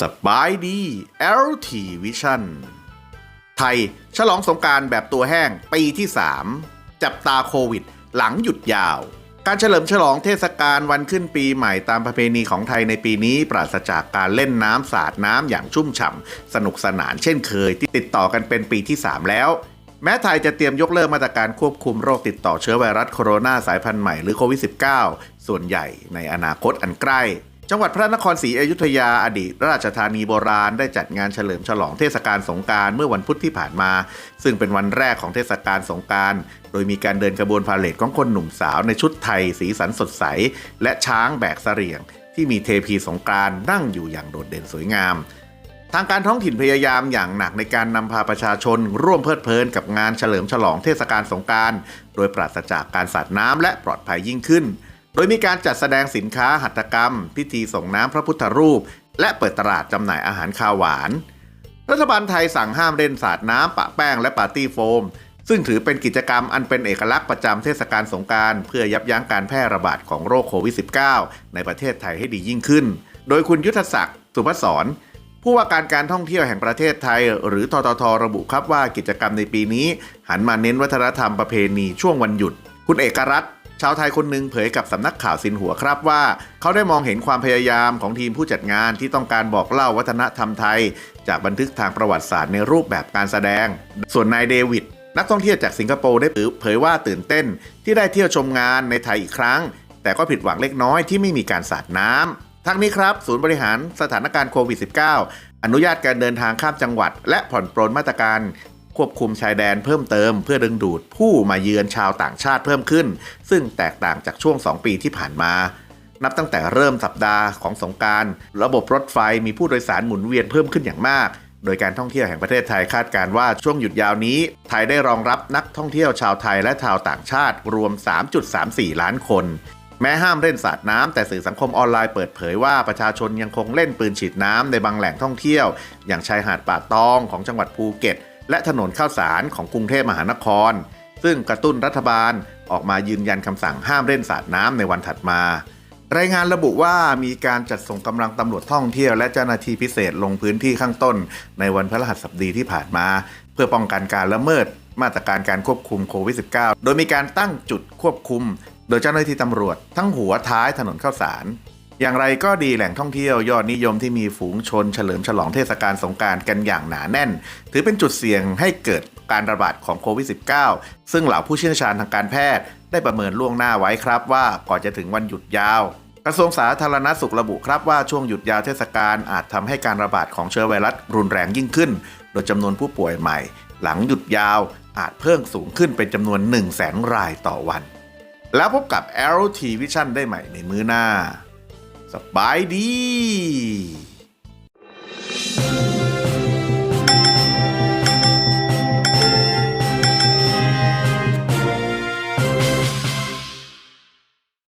สบายดี LT Vision ไทย ฉลองสงการแบบตัวแห้ง ปีที่ 3 จับตาโควิด หลังหยุดยาว การเฉลิมฉลองเทศกาลวันขึ้นปีใหม่ตามประเพณีของไทยในปีนี้ ปราศจากการเล่นน้ำสาดน้ำอย่างชุ่มฉ่ำสนุกสนานเช่นเคยที่ติดต่อกันเป็นปีที่ 3 แล้ว แม้ไทยจะเตรียมยกเลิกมาตรการควบคุมโรคติดต่อเชื้อไวรัสโคโรนาสายพันธุ์ใหม่หรือโควิด -19 ส่วนใหญ่ในอนาคตอันใกล้ จังหวัดพระนครศรีอยุธยาอดีตราชธานีโบราณได้จัดงานเฉลิมฉลองเทศกาลสงการเมื่อวันพุธที่ผ่านมา ซึ่งเป็นวันแรกของเทศกาลสงการ โดยมีการเดินขบวนพาเหรดของคนหนุ่มสาวในชุดไทยสีสันสดใส และช้างแบกเสรียง ที่มีเทพีสงกานต์นั่งอยู่อย่างโดดเด่นสวยงาม ทางการท้องถิ่นพยายามอย่างหนักในการนำพาประชาชน ร่วมเพลิดเพลินกับงานเฉลิมฉลองเทศกาลสงการ โดยปราศจากการสาดน้ำและปลอดภัยยิ่งขึ้น โดยมีการจัดแสดงสินค้าหัตถกรรม พิธีส่งน้ำพระพุทธรูป และเปิดตลาดจำหน่ายอาหารคาวหวาน รัฐบาลไทยสั่งห้ามเล่นสาดน้ำปะแป้งและปาร์ตี้โฟม ซึ่งถือเป็นกิจกรรมอันเป็นเอกลักษณ์ประจำเทศกาลสงการเพื่อยับยั้งการแพร่ระบาดของโรคโควิด -19 ในประเทศไทยให้ดียิ่งขึ้น โดยคุณยุทธศักดิ์สุภศร ผู้ว่าการการท่องเที่ยวแห่งประเทศไทย หรือทททระบุครับว่ากิจกรรมในปีนี้ หันมาเน้นวัฒนธรรมประเพณีช่วงวันหยุด คุณเอกรัตน์ชาวไทยคนหนึ่งเผยกับสำนักข่าวสินหัวครับว่า เขาได้มองเห็นความพยายามของทีมผู้จัดงานที่ต้องการบอกเล่าวัฒนธรรมไทย จากบันทึกทางประวัติศาสตร์ในรูปแบบการแสดง ส่วนนายเดวิดนักท่องเที่ยวจากสิงคโปร์ได้เผยว่าตื่นเต้น ที่ได้เที่ยวชมงานในไทยอีกครั้ง แต่ก็ผิดหวังเล็กน้อยที่ไม่มีการสาดน้ำ ทั้งนี้ครับ ศูนย์บริหารสถานการณ์โควิด -19 อนุญาตการเดินทางข้ามจังหวัด และผ่อนปรนมาตรการควบคุมชายแดนเพิ่มเติมเพื่อดึงดูดผู้มาเยือนชาวต่างชาติเพิ่มขึ้น ซึ่งแตกต่างจากช่วง 2 ปีที่ผ่านมา นับตั้งแต่เริ่มสัปดาห์ของสงการ ระบบรถไฟมีผู้โดยสารหมุนเวียนเพิ่มขึ้นอย่างมาก โดยการท่องเที่ยวแห่งประเทศไทยคาดการณ์ว่าช่วงหยุดยาวนี้ ไทยได้รองรับนักท่องเที่ยวชาวไทยและชาวต่างชาติรวม 3.34 ล้านคน แม้ห้ามเล่นสาดน้ำแต่สื่อสังคมออนไลน์เปิดเผยว่าประชาชนยังคงเล่นปืนฉีดน้ำในบางแหล่งท่องเที่ยว อย่างชายหาดป่าตองของจังหวัดภูเก็ต และถนนข้าวสารของกรุงเทพมหานคร ซึ่งกระตุ้นรัฐบาลออกมายืนยันคำสั่งห้ามเล่นสาดน้ำในวันถัดมารายงานระบุว่ามีการจัดส่งกำลังตำรวจท่องเที่ยวและเจ้าหน้าที่พิเศษลงพื้นที่ข้างต้น ในวันพฤหัสบดีที่ผ่านมา เพื่อป้องกันการละเมิดมาตรการการควบคุมโควิด -19 โดยมีการตั้งจุดควบคุม โดยเจ้าหน้าที่ตำรวจทั้งหัวท้ายถนนข้าวสาร อย่างไรก็ดีแหล่งท่องเที่ยวยอดนิยมที่มีฝูงชนเฉลิมฉลองเทศกาลสงการกันอย่างหนาแน่น ถือเป็นจุดเสี่ยงให้เกิดการระบาดของโควิด -19 ซึ่งเหล่าผู้เชี่ยวชาญทางการแพทย์ ได้ประเมินล่วงหน้าไว้ครับว่าก่อนจะถึงวันหยุดยาว กระทรวงสาธารณสุขระบุครับว่าช่วงหยุดยาวเทศกาลอาจทำให้การระบาดของเชื้อไวรัสรุนแรงยิ่งขึ้น โดยจำนวนผู้ป่วยใหม่ หลังหยุดยาวอาจเพิ่มสูงขึ้นเป็นจำนวน 1 0 0 0 0แสนรายต่อวัน แล้วพบกับ LT Vision ได้ใหม่ในมื้อหน้า สบายดี